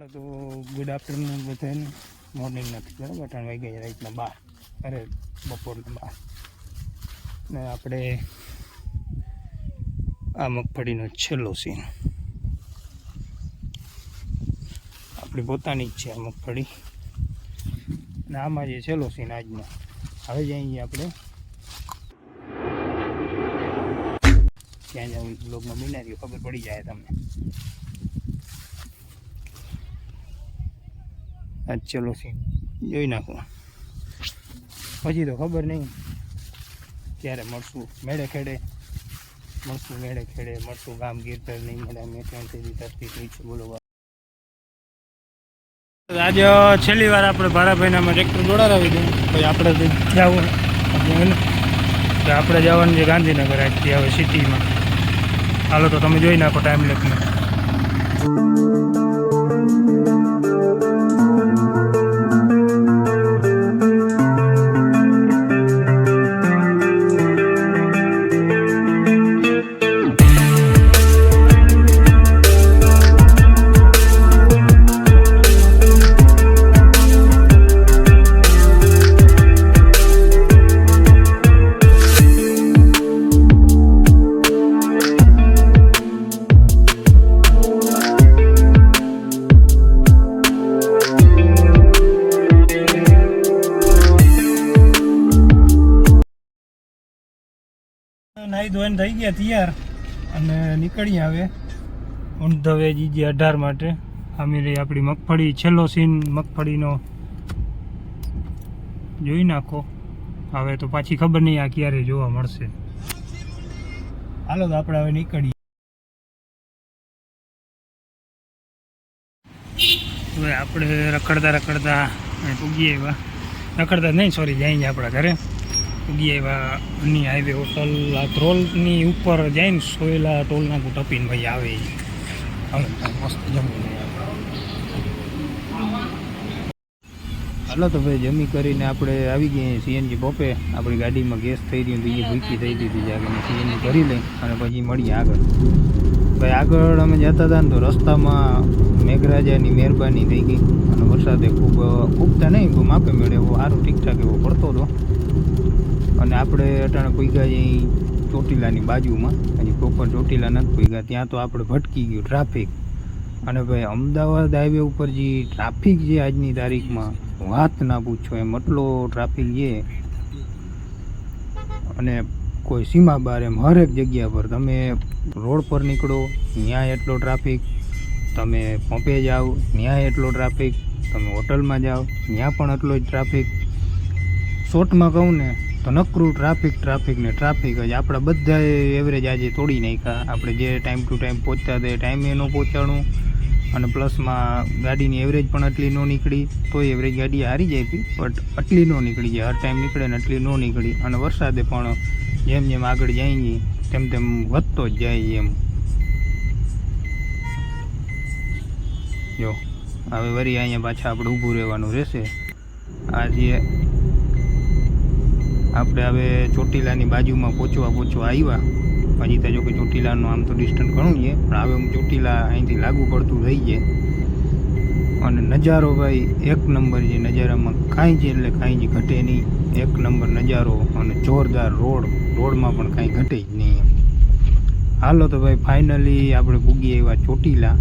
તો good afternoon બધાને. Morning નથી, બરાબર? ત્રણ વાગ્યા રાતના બાર. અરે, બપોરના બાર. ને આપણે આ મગફળીનો છેલ્લો સીન આપણી પોતાની જ છે આ મગફળી. અને આમાં જે છેલ્લો સીન આજનો. હવે જઈએ આપણે. ત્યાં જ બ્લોગમાં બિનારીઓ ખબર પડી જાય તમને. આ ચલો સીન જોઈ નાખો. પછી તો ખબર નહીં ક્યારે મળશું. મેળે ખેડે. મળશું મેળે ખેડે. મળશું ગામ ગીરતર નહીં મળે. મેં સુધી તરતી થઈ છે બોલો આજે છેલ્લી વાર આપણે ભારાભાઈનામાં ટ્રેક્ટર દોડાવી દઉં પછી આપણે જવું તો આપણે જવાનું છે ગાંધીનગર આજથી હવે સિટીમાં. હાલો તો તમે જોઈ નાખો ટાઈમ લેખમાં નાહી ધોઈને થઈ ગયા, તૈયાર. અને નીકળી આવે ઓન ધ વે જીજે અઢાર માટે. આમી રહી આપણી મગફળી, છેલ્લો સીન મગફળીનો જોઈ નાખો. હવે તો પાછી ખબર નહીં આ ક્યારે જોવા મળશે. હાલો તો આપણે હવે નીકળીએ. હવે આપણે રખડતા રખડતા પૂગીએ એવા રખડતા નહીં સોરી જાય આપણા ઘરે. ઉગી આવ્યા અની હાઈવે હોટલ આ ધ્રોલની ઉપર જઈને સોયલા ટોલના ટપીને ભાઈ આવે મસ્ત જમીને હાલો, તો ભાઈ જમી કરીને આપણે આવી ગયા સીએનજી પોપે. આપણી ગાડીમાં ગેસ થઈ રહ્યું એ ભૂકી થઈ દીધી જાગીને સીએનજી ભરી લઈ અને પછી મળીએ આગળ. ભાઈ આગળ અમે જતા હતા ને તો રસ્તામાં મેઘરાજાની મહેરબાની થઈ ગઈ. અને વરસાદે ખૂબ નહીં તો માપે મેળે એવો સારું ઠીકઠાક એવો પડતો હતો. અને આપણે અટાણે પૂગ્યા અહીં ચોટીલાની બાજુમાં હજી પ્રોપર ચોટીલા નથી પૂગ્યા ત્યાં તો આપણે ભટકી ગયું ટ્રાફિક અને ભાઈ, અમદાવાદ હાઈવે ઉપર જે ટ્રાફિક છે આજની તારીખમાં, વાત ના પૂછો એમ એટલો ટ્રાફિક છે. અને કોઈ સીમા બાર એમ હરેક જગ્યા પર. તમે રોડ પર નીકળો ત્યાં એટલો ટ્રાફિક તમે પંપે જાઓ ત્યાં એટલો ટ્રાફિક તમે હોટલમાં જાઓ, ત્યાં પણ એટલો જ ટ્રાફિક શોર્ટમાં કહું ને તો નકરું ટ્રાફિક ટ્રાફિક ને ટ્રાફિક જ. આપણા બધા એવરેજ આજે તોડી નાખ્યા. આપણે જે ટાઈમ ટુ ટાઈમ પહોંચતા તે ટાઈમે ન પહોંચાડું. અને પ્લસમાં ગાડીની એવરેજ પણ આટલી ન નીકળી, તોય એવરેજ ગાડી હારી જાય હતી બટ આટલી ન નીકળી જાય હર ટાઈમ નીકળે ને આટલી ન નીકળી. અને વરસાદે પણ જેમ જેમ આગળ જાય તેમ તેમ વધતો જ જાય એમ. જો, હવે વરી અહીંયા પાછા આપણે ઊભું રહેવાનું રહેશે. આજે આપણે હવે ચોટીલાની બાજુમાં પહોંચવા પહોંચવા આવ્યા. હજી તો જો કે ચોટીલાનું આમ તો ડિસ્ટન્સ ઘણું છે, પણ હવે હું ચોટીલા અહીંથી લાગુ પડતું થઈ જાય અને નજારો ભાઈ એક નંબર છે, નજારામાં કાંઈ જ એટલે કાંઈ જ ઘટે નહીં. એક નંબર નજારો અને જોરદાર રોડ, રોડમાં પણ કાંઈ ઘટે જ નહીં હાલો તો ભાઈ ફાઇનલી આપણે પૂગી એવા ચોટીલા.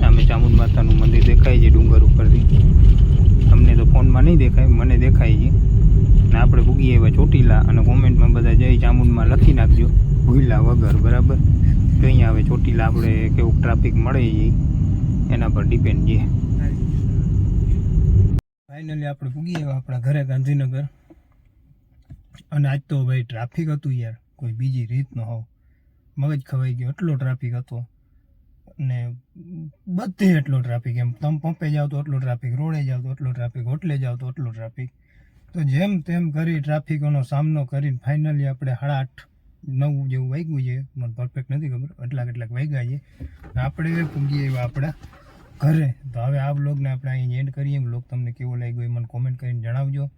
સામે ચામુંડ માતાનું મંદિર દેખાય છે ડુંગર ઉપરથી. તમને તો ફોનમાં નહીં દેખાય, મને દેખાય છે. ને આપણે ભૂગી એવા ચોટીલા અને કોમેન્ટમાં બધા જય ચામુંડમાં લખી નાખજો. ભૂલા વગર, બરાબર? તો હવે ચોટીલા આપણે કેવું ટ્રાફિક મળે એ એના પર ડિપેન્ડ છે. ફાઇનલી આપણે ભૂગી આવ્યા આપણા ઘરે ગાંધીનગર. અને આજ તો ભાઈ ટ્રાફિક હતું યાર, કોઈ બીજી રીત ન હોવ. મગજ ખવાઈ ગયો, એટલો ટ્રાફિક હતો. ને બધે એટલો ટ્રાફિક એમ. તમે પંપે જાઓ તો એટલો ટ્રાફિક રોડે જાઓ તો એટલો ટ્રાફિક હોટલે જાઓ તો એટલો ટ્રાફિક તો જેમ તેમ કરી ટ્રાફિકોનો સામનો કરીને ફાઇનલી આપણે સાડા આઠ, નવ જેવું વાગ્યું છે. મને પરફેક્ટ નથી ખબર, એટલા કેટલાક વાગ્યા છે. આપણે પૂગી આવ્યા આપણા ઘરે. તો હવે આ બ્લોગને આપણે અહીં એન્ડ કરીએ. બ્લોગ તમને કેવો લાગ્યો એ મને કોમેન્ટ કરીને જણાવજો.